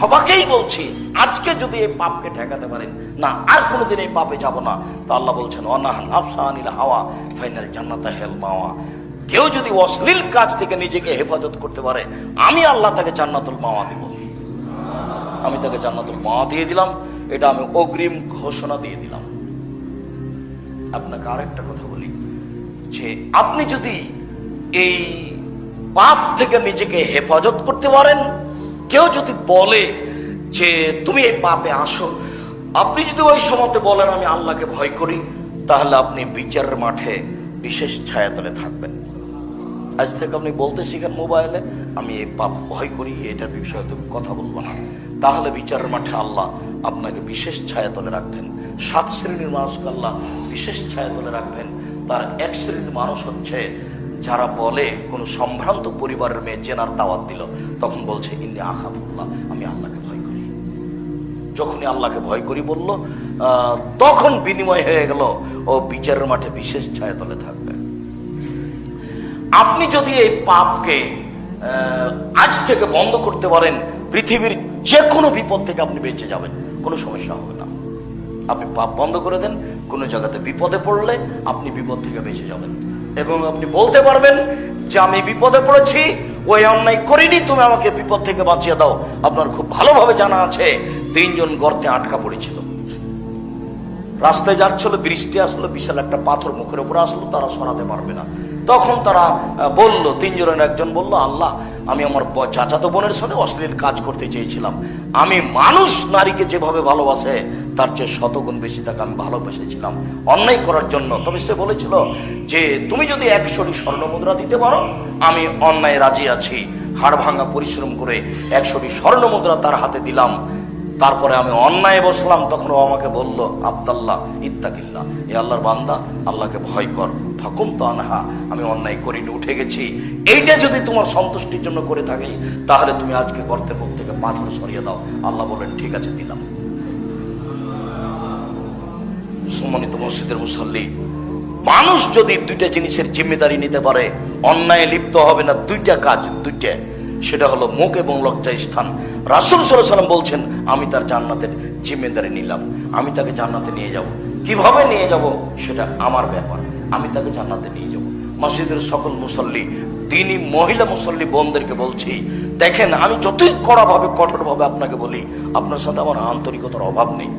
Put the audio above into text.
সবাকেই বলছি, আজকে যদি এই পাপকে ঠেকাতে পারেন, না, আর কোনোদিন এই পাপে যাব না। তো আল্লাহ বলছেন অনাহ নাফসা আনিল হাওয়া ফাইনাল জান্নাতা হেল মাওয়া। কেউ যদি অশ্লীল কাজ থেকে নিজেকে হেফাজত করতে পারে, আমি আল্লাহ তাকে জান্নাতুল মাওয়া দিব। আমি তাকে জান্নাতুল মাওয়া দিয়ে দিলাম, এটা আমি অগ্রিম ঘোষণা দিয়ে দিলাম। আপনাকে আরেকটা কথা বলি, যে আপনি যদি এই পাপ থেকে নিজেকে হেফাজত করতে পারেন কেউ যদি বলে যে তুমি এই পাপে আসো, আপনি যদি ওই সময়তে বলেন আমি আল্লাহকে ভয় করি, তাহলে আপনি বিচারের মাঠে বিশেষ ছায়াতলে থাকবেন। আজ থেকে আপনি বলতে শিখেন মোবাইলে, আমি এই পাপ ভয় করি, এটার বিষয়ে তুমি কথা বলব না। তাহলে বিচারের মাঠে আল্লাহ আপনাকে বিশেষ ছায়াতলে রাখবেন। সাত শ্রেণির মানুষকে আল্লাহ বিশেষ ছায়াতলে রাখবেন। তার এক শ্রেণির মানুষ হচ্ছে যারা বলে কোন সম্ভ্রান্ত পরিবারের মেয়ে জেনার দাওয়াত দিল, তখন বলছে ইন্দি আখাবুল্লাহ, আমি আল্লাহকে ভয় করি। যখনই আল্লাহকে ভয় করি বলল তখন বিনিময় হয়ে গেল, ও বিচারের মাঠে বিশেষ ছায়াতলে থাকবে। আপনি যদি এই পাপকে আজ থেকে বন্ধ করতে পারেন, পৃথিবীর যে কোনো বিপদ থেকে আপনি বেঁচে যাবেন, কোনো সমস্যা হবে না। আপনি পাপ বন্ধ করে দেন, কোনো জায়গাতে বিপদে পড়লে আপনি বিপদ থেকে বেঁচে যাবেন। এবং আপনি বলতে পারবেন যে আমি বিপদে পড়েছি, ওই অন্যায় করিনি, তুমি আমাকে বিপদ থেকে বাঁচিয়ে দাও। আপনার খুব ভালোভাবে জানা আছে, তিনজন গর্তে আটকা পড়েছিল। রাস্তায় যাচ্ছিল, বৃষ্টি আসলো, বিশাল একটা পাথর মুখের উপরে আসলো, তারা সরাতে পারবে না। তখন তারা বলল, তিনজনের একজন বলল, আল্লাহ, আমি আমার চাচাতো বোনের সাথে অশ্লীল কাজ করতে চেয়েছিলাম। আমি মানুষ, নারীকে যেভাবে ভালোবাসে তার চেয়ে শতগুণ বেশি তাকে আমি ভালোবেসেছিলাম। অন্যায় করার জন্য। তবে সে বলেছিল যে, তুমি যদি একশোটি স্বর্ণ মুদ্রা দিতে পারো, আমি অন্যায় রাজি আছি। হাড় ভাঙা পরিশ্রম করে একশোটি স্বর্ণ মুদ্রা তার হাতে দিলাম। তারপরে আমি অন্যায় বসলাম। তখন ও আমাকে বলল, আবদাল্লাহ ইত্তাকিল্লা এ আল্লাহর বান্দা, আল্লাহকে ভয় কর। ফাকুম তো আনহা, আমি অন্যায় করিনি, উঠে গেছি। এইটা যদি তোমার সন্তুষ্টির জন্য করে থাকি, তাহলে তুমি আজকে গর্তের মুখ থেকে পাথর সরিয়ে দাও। আল্লাহ বলেন ঠিক আছে, দিলাম। সম্মানিত মসজিদের মুসল্লি, মানুষ যদি দুইটা জিনিসের জিম্মেদারি নিতে পারে, অন্যায় লিপ্ত হবে না দুইটা কাজ দুইটা, সেটা হলো মুখ এবং লজ্জা স্থান। রাসুল সাল্লাম বলছেন, আমি তার জান্নাতের জিম্মেদারি নিলাম। আমি তাকে জান্নাতে নিয়ে যাব। কীভাবে নিয়ে যাব? সেটা আমার ব্যাপার। আমি তাকে জান্নাতে নিয়ে যাব। মসজিদের সকল মুসল্লি তিনি মহিলা মুসল্লি বোনদেরকে বলছি, দেখেন, আমি যতই কড়াভাবে, কঠোরভাবে আপনাকে বলি, আপনার সাথে আমার আন্তরিকতার অভাব নেই।